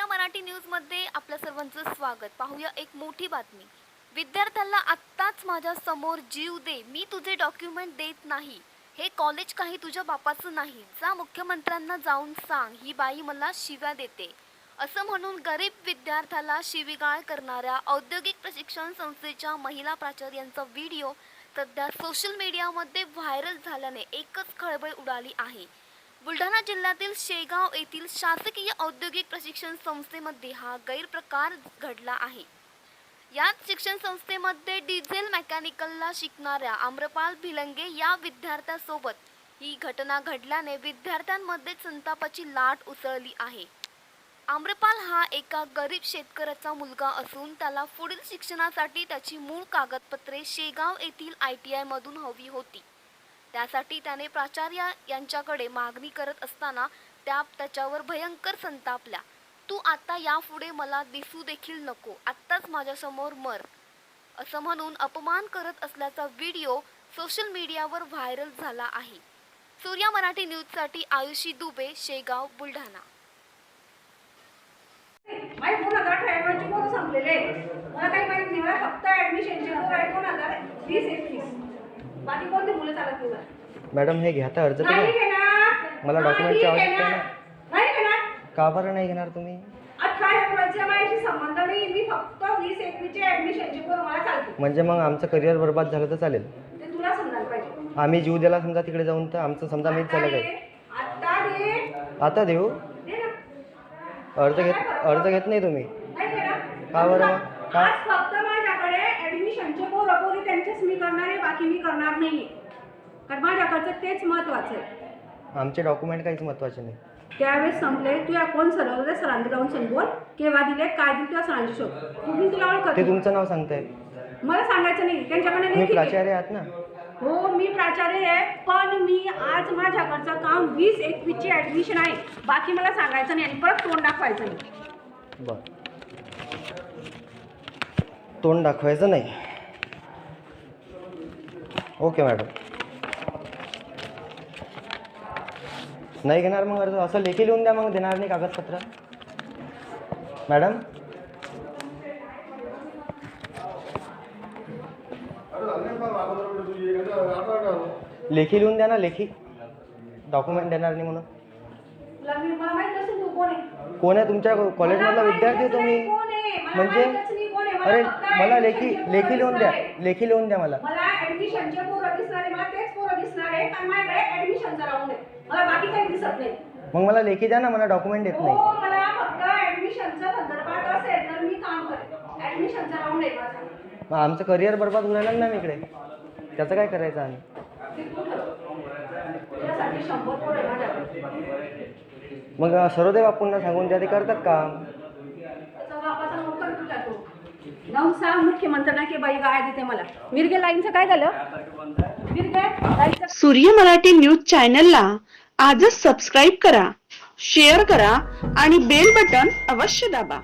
या मराठी न्यूजमध्ये आपल्या सर्वांचं स्वागत. पाहूया एक मोठी बातमी. विद्यार्थ्याला आत्ताच माझ्यासमोर जीव दे. मी तुझे डॉक्युमेंट देत नाही. हे कॉलेज काही तुझ्या बापाचं नाही. जा मुख्यमंत्र्यांना जाऊन सांग. ही बाई मला शिव्या देते. असं म्हणून गरीब विद्यार्थ्याला शिवीगाळ करणाऱ्या औद्योगिक प्रशिक्षण संस्थेच्या महिला प्राचार्यांचा व्हिडिओ सध्या सोशल मीडियामध्ये व्हायरल झाल्याने एकच खळबळ उडाली आहे. बुलढाणा जिल्ह्यातील शेगाव येथील शासकीय औद्योगिक प्रशिक्षण संस्थेमध्ये हा गैरप्रकार घडला आहे. याच शिक्षण संस्थेमध्ये डिझेल मेकॅनिकलला शिकणाऱ्या आम्रपाल भिलंगे या विद्यार्थ्यासोबत ही घटना घडल्याने विद्यार्थ्यांमध्ये संतापाची लाट उसळली आहे. आम्रपाल हा एका गरीब शेतकऱ्याचा मुलगा असून त्याला पुढील शिक्षणासाठी त्याची मूळ कागदपत्रे शेगाव येथील आय टी आयमधून हवी होती. त्यासाठी त्याने प्राचार्य यांच्याकडे मागणी करत असताना त्या त्याच्यावर भयंकर संतापल्या. तू आता यापुढे मला दिसू देखील नको. आत्ताच माझ्यासमोर मर. असं म्हणून अपमान करत असल्याचा व्हिडिओ सोशल मीडियावर व्हायरल झाला आहे. सूर्या मराठी न्यूजसाठी आयुषी दुबे शेगाव बुलढाणा. माझे दोन हजार संपलेले मला काही नाही. मला फक्त ऍडमिशनचे दोन हजार वीस एकवीस. बाकी कोणते मुलं चालत नाही मला. मॅडम हे घ्या तर अर्ज नाही करा. घेणार. मला नाही डॉक्युमेंटची आवश्यकता घेणार. नाही. घेणार. का बरं नाही घेणार तुम्ही? अठरा एकोणीसच्या माझ्याशी संबंध नाही. मी फक्त वीस एकवीसचे ऍडमिशनचे पोरं मला चालते म्हणजे मग आमचं करिअर बरबाद झालं तर चालेल. ते तुला समजायला पाहिजे. आम्ही जीव दिला समजा तिकडे जाऊन तर आमचं समजा मीच आता झालं दे. काय आता दे. आता देऊ? दे ना. अर्ज घेत अर्ज घेत नाही तुम्ही? नाही घेणार. का बरं? मग? का? आज फक्त माझ्याकडे ऍडमिशनचे पोरं पोरी त्यांचेच मी करणार आहे बाकी मी करणार नाही कारण माझ्याकडचं तेच महत्वाचं आहे. आमचे डॉक्युमेंट काहीच महत्त्वाचे नाही. त्यावेळेस संपले तू या कोण सर होते सरांना जाऊन सांग बोल केव्हा दिले काय दिले तुला सरांची शोध. मी तुला ते ओळखत तुमचं नाव सांगताय मला सांगायचं नाही त्यांच्याकडे तुम्ही लेखी घे. प्राचार्य आहात ना? हो मी प्राचार्य आहे पण मी आज माझ्याकडचं काम वीस एकवीसची ऍडमिशन आहे. बाकी मला सांगायचं नाही आणि परत तोंड दाखवायचं नाही. बरं. तोंड दाखवायचं नाही. Okay madam. नाही घेणार मग अर्ज? असं लेखी लिहून द्या मग देणार नाही कागदपत्र. मॅडम? लेखी लिहून द्या ना लेखी. डॉक्युमेंट देणार नाही म्हणून. कोण आहे. तुमच्या कॉलेजमधला विद्यार्थी तुम्ही? म्हणजे? अरे मला लेखी लेखी लिहून द्या. लेखी लिहून द्या मला. मला ऍडमिशनचे पोरं दिसणार आहे मला तेच पोरं दिसणार आहे कारण माझ्याकडे ऍडमिशनचा राऊंड आहे. मला बाकी काही दिसत नाही. मग मला लेखी द्या ना मला डॉक्युमेंट देत हो नाही मला फक्त ऍडमिशनच्या संदर्भात असेल तर मी काम करेन. ऍडमिशनचा राऊंड आहे माझा. मग आमचं करिअर बरबाद होऊन राहिलं ना इकडे. त्याचं काय करायचं आम्ही? ते तू ठरव. तुझ्यासाठी शंभर पोरं आहे माझ्याकडे मग सर्वदेव बापूंना सांगून द्या ते करतात का त्याचा बापाचा नोकर तुला तो जाऊन सांग मुख्यमंत्र्यांना की बाई गाय देते मला. मिरगे लाईनचं काय झालं? मिरगे लाईनचं सूर्य मराठी न्यूज चॅनलला आजच सबस्क्राईब करा शेअर करा आणि बेल बटन अवश्य दाबा.